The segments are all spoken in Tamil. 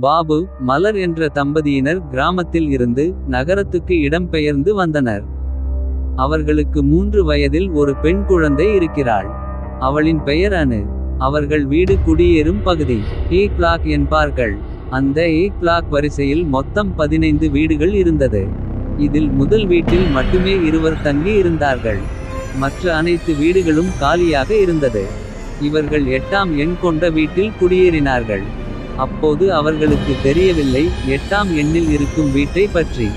பாபு மலர் என்ற தம்பதியினர் கிராமத்தில் இருந்து நகரத்துக்கு இடம்பெயர்ந்து வந்தனர். அவர்களுக்கு மூன்று வயதில் ஒரு பெண் குழந்தை இருக்கிறாள். அவளின் பெயர் அனு. அவர்கள் வீடு குடியேறும் பகுதி ஏ பிளாக் என்பார்கள். அந்த ஏ பிளாக் வரிசையில் மொத்தம் பதினைந்து வீடுகள் இருந்தது. இதில் முதல் வீட்டில் மட்டுமே இருவர் தங்கி இருந்தார்கள். மற்ற அனைத்து வீடுகளும் காலியாக இருந்தது. இவர்கள் எட்டாம் எண் கொண்ட வீட்டில் குடியேறினார்கள். அப்போது அவர்களுக்கு தெரியவில்லை எட்டாம் எண்ணில் இருக்கும் வீட்டை பற்றி.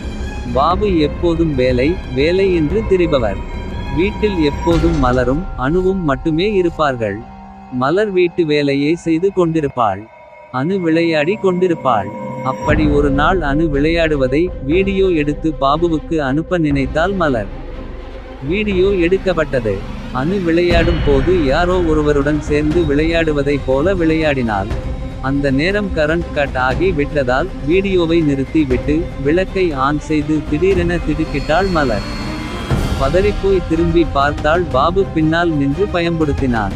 பாபு எப்போதும் வேலை வேலை என்று திரிபவர். வீட்டில் எப்போதும் மலரும் அணுவும் மட்டுமே இருப்பார்கள். மலர் வீட்டு வேலையை செய்து கொண்டிருப்பாள். அணு விளையாடி கொண்டிருப்பாள். அப்படி ஒரு நாள் அணு விளையாடுவதை வீடியோ எடுத்து பாபுவுக்கு அனுப்ப நினைத்தால் மலர். வீடியோ எடுக்கப்பட்டது. அணு விளையாடும் போது யாரோ ஒருவருடன் சேர்ந்து விளையாடுவதைப் போல விளையாடினாள். அந்த நேரம் கரண்ட் கட் ஆகி விட்டதால் வீடியோவை நிறுத்தி விட்டு. விளக்கை ஆன் செய்து திடீரென திடுக்கிட்டாள் மலர். பதறிப்போய் திரும்பி பார்த்தாள் பாபு பின்னால் நின்று பயன்படுத்தினார்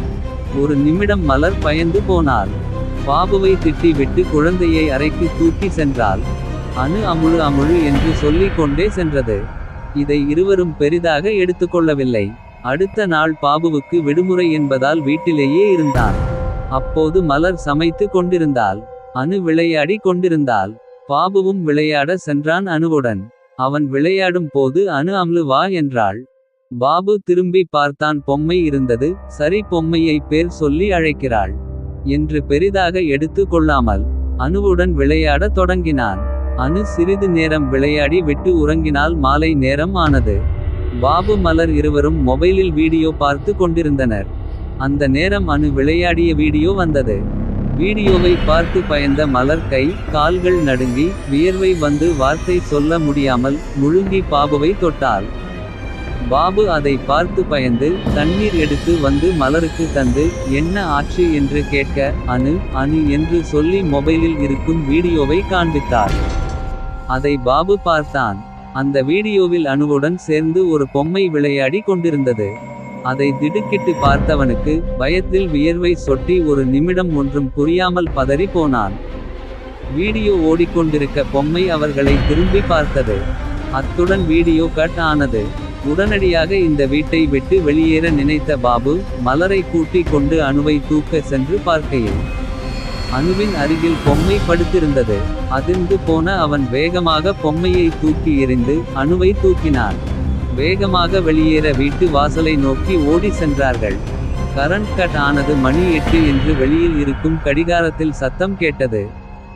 ஒரு நிமிடம் மலர் பயந்து போனாள். பாபுவை திட்டிவிட்டு குழந்தையை அறைக்கு தூக்கி சென்றாள். அணு அமுழு அமுழு என்று சொல்லிக் கொண்டே சென்றது. இதை இருவரும் பெரிதாக எடுத்துக்கொள்ளவில்லை. அடுத்த நாள் பாபுவுக்கு விடுமுறை என்பதால் வீட்டிலேயே இருந்தான். அப்போது மலர் சமைத்து கொண்டிருந்தாள். அனு விளையாடி கொண்டிருந்தாள். பாபுவும் விளையாட சென்றான் அனுவுடன். அவன் விளையாடும் போது அனு அம்லு வா என்றாள். பாபு திரும்பி பார்த்தான் பொம்மை இருந்தது சரி பொம்மையை பேர் சொல்லி அழைக்கிறாள். என்று பெரிதாக எடுத்து கொள்ளாமல். அனுவுடன் விளையாட தொடங்கினான். அனு சிறிது நேரம் விளையாடி விட்டு உறங்கினால் மாலை நேரம் ஆனது. பாபு மலர் இருவரும் மொபைலில் வீடியோ பார்த்து கொண்டிருந்தனர். அந்த நேரம் அனு விளையாடிய வீடியோ வந்தது. வீடியோவை பார்த்து பயந்த மலர் கை கால்கள் நடுங்கி வியர்வை வந்து வார்த்தை சொல்ல முடியாமல் முழுங்கி பாபுவை தொட்டாள். பாபு அதை பார்த்து பயந்து தண்ணீர் எடுத்து வந்து மலருக்கு தந்து என்ன ஆச்சு என்று கேட்க அனு அனு என்று சொல்லி மொபைலில் இருக்கும் வீடியோவை காண்பித்தார். அதை பாபு பார்த்தான். அந்த வீடியோவில் அணுவுடன் சேர்ந்து ஒரு பொம்மை விளையாடி கொண்டிருந்தது. அதை திடுக்கிட்டு பார்த்தவனுக்கு பயத்தில் வியர்வை சொட்டி ஒரு நிமிடம் ஒன்றும் புரியாமல் பதறி போனான். வீடியோ ஓடிக்கொண்டிருக்க பொம்மை அவர்களை திரும்பி பார்த்தது. அத்துடன் வீடியோ கட் ஆனது. உடனடியாக இந்த வீட்டை விட்டு வெளியேற நினைத்த பாபு மலரை கூட்டிக் கொண்டு அணுவை தூக்க சென்று பார்க்கையில். அணுவின் அருகில் பொம்மை படுத்திருந்தது. அதிர்ந்து போன அவன் வேகமாக பொம்மையை தூக்கி எறிந்து அணுவை தூக்கினான். வேகமாக வெளியேற வீட்டு வாசலை நோக்கி ஓடி சென்றார்கள். கரண்ட் கட் ஆனது மணி எட்டு என்று வெளியில் இருக்கும் கடிகாரத்தில் சத்தம் கேட்டது.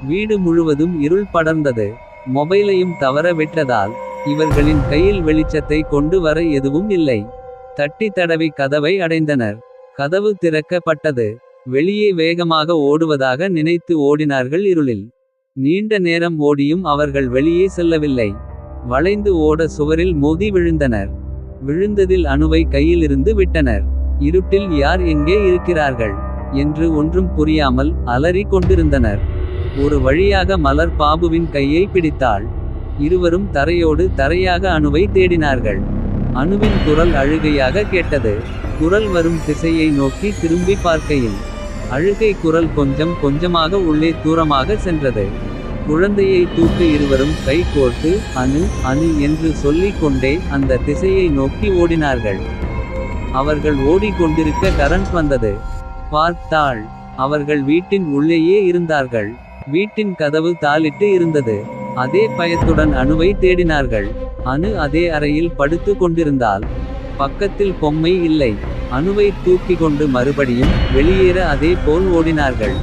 வீடு முழுவதும் இருள் படர்ந்தது. மொபைலையும் தவற விட்டதால். இவர்களின் கையில் வெளிச்சத்தை கொண்டு வர எதுவும் இல்லை. தட்டி தடவி கதவை அடைந்தனர். கதவு திறக்கப்பட்டது. வெளியே வேகமாக ஓடுவதாக நினைத்து ஓடினார்கள் இருளில். நீண்ட நேரம் ஓடியும் அவர்கள் வெளியே செல்லவில்லை. வளைந்து ஓட சுவரில் மோதி விழுந்தனர். விழுந்ததில் அணுவை கையிலிருந்து விட்டனர். இருட்டில் யார் எங்கே இருக்கிறார்கள். என்று ஒன்றும் புரியாமல் அலறி கொண்டிருந்தனர். ஒரு வழியாக மலர் பாபுவின் கையை பிடித்தாள். இருவரும் தரையோடு தரையாக அணுவை தேடினார்கள். அணுவின் குரல் அழுகையாக கேட்டது. குரல் வரும் திசையை நோக்கி திரும்பி பார்க்கையில். அழுகை குரல் கொஞ்சம் கொஞ்சமாக உள்ளே தூரமாக சென்றது. குழந்தையை தூக்க இருவரும் கை கோர்த்து அணு அனு என்று சொல்லிக் கொண்டே அந்த திசையை நோக்கி ஓடினார்கள். அவர்கள் ஓடிக்கொண்டிருக்க கரண்ட் வந்தது. பார்த்தாள். அவர்கள் வீட்டின் உள்ளேயே இருந்தார்கள். வீட்டின் கதவு தாளிட்டு இருந்தது. அதே பயத்துடன் அணுவை தேடினார்கள். அணு அதே அறையில் படுத்து கொண்டிருந்தால் பக்கத்தில் பொம்மை இல்லை. அணுவை தூக்கி கொண்டு மறுபடியும் வெளியேற அதே போல் ஓடினார்கள்.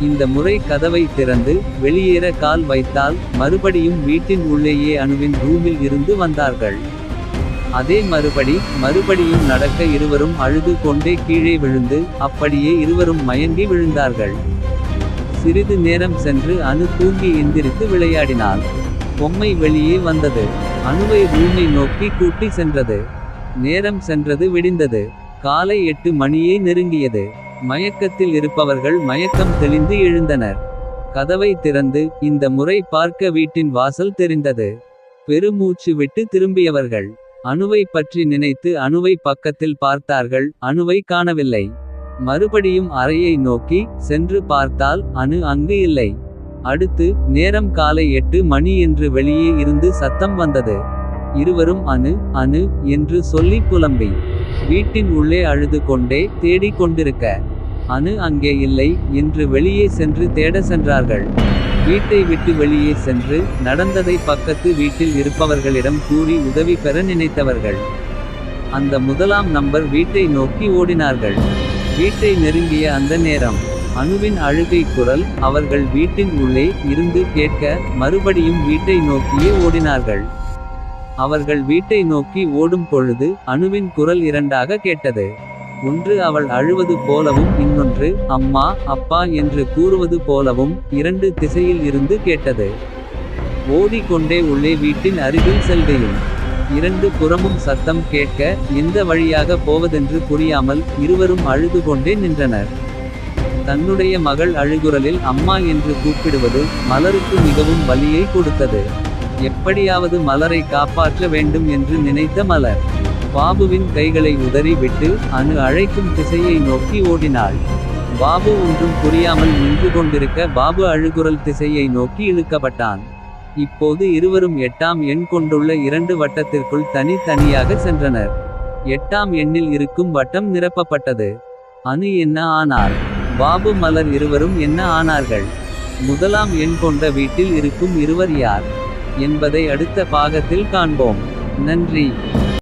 இந்த முறை கதவை திறந்து வெளியேற கால் வைத்தால் மறுபடியும் வீட்டின் உள்ளேயே அணுவின் ரூமில் இருந்து வந்தார்கள். அதே மறுபடி மறுபடியும் நடக்க இருவரும் அழுது கொண்டே கீழே விழுந்து அப்படியே இருவரும் மயங்கி விழுந்தார்கள். சிறிது நேரம் சென்று அணு தூங்கி எந்திரித்து விளையாடினாள். பொம்மை வெளியே வந்தது. அணுவை ரூமை நோக்கி கூட்டி சென்றது. நேரம் சென்றது விடிந்தது. காலை எட்டு மணியே நெருங்கியது. மயக்கத்தில் இருப்பவர்கள் மயக்கம் தெளிந்து எழுந்தனர். கதவை திறந்து இந்த முறை பார்க்க வீட்டின் வாசல் தெரிந்தது. பெருமூச்சு விட்டு திரும்பியவர்கள். அணுவை பற்றி நினைத்து அணுவை பக்கத்தில் பார்த்தார்கள் அணுவை காணவில்லை. மறுபடியும் அறையை நோக்கி சென்று பார்த்தால் அணு அங்கு இல்லை. அடுத்து நேரம் காலை எட்டு மணி என்று வெளியே இருந்து சத்தம் வந்தது இருவரும் அணு அனு என்று சொல்லி புலம்பி வீட்டின் உள்ளே அழுது கொண்டே தேடிக் கொண்டிருக்க அனு அங்கே இல்லை என்று வெளியே சென்று தேட சென்றார்கள். வீட்டை விட்டு வெளியே சென்று நடந்ததை பக்கத்து வீட்டில் இருப்பவர்களிடம் கூறி உதவி பெற நினைத்தவர்கள். அந்த முதலாம் நம்பர் வீட்டை நோக்கி ஓடினார்கள். வீட்டை நெருங்கிய அந்த நேரம் அணுவின் அழுகை குரல் அவர்கள் வீட்டின் உள்ளே இருந்து கேட்க மறுபடியும் வீட்டை நோக்கியே ஓடினார்கள். அவர்கள் வீட்டை நோக்கி ஓடும் பொழுது அணுவின் குரல் இரண்டாக கேட்டது. ஒன்று அவள் அழுவது போலவும் இன்னொன்று அம்மா அப்பா என்று கூறுவது போலவும் இரண்டு திசையில் இருந்து கேட்டது. ஓடிக்கொண்டே உள்ளே வீட்டின் அருகில் செல்கையில் இரண்டு புறமும் சத்தம் கேட்க எந்த வழியாக போவதென்று புரியாமல் இருவரும் அழுது கொண்டே நின்றனர். தன்னுடைய மகள் அழுகுரலில் அம்மா என்று கூப்பிடுவது மலருக்கு மிகவும் வலியை கொடுத்தது. எப்படியாவது மலரை காப்பாற்ற வேண்டும் என்று நினைத்த மலர். பாபுவின் கைகளை உதறி விட்டு அணு அழைக்கும் திசையை நோக்கி ஓடினாள். பாபு ஒன்றும் புரியாமல் நின்று கொண்டிருக்க பாபு அழுகுரல் திசையை நோக்கி இழுக்கப்பட்டான். இப்போது இருவரும் எட்டாம் எண் கொண்டுள்ள இரண்டு வட்டத்திற்குள் தனித்தனியாக சென்றனர். எட்டாம் எண்ணில் இருக்கும் வட்டம் நிரப்பப்பட்டது. அணு என்ன ஆனார்? பாபு மலர் இருவரும் என்ன ஆனார்கள்? முதலாம் எண் கொண்ட வீட்டில் இருக்கும் இருவர் யார்? என்பதை அடுத்த பாகத்தில் காண்போம். நன்றி.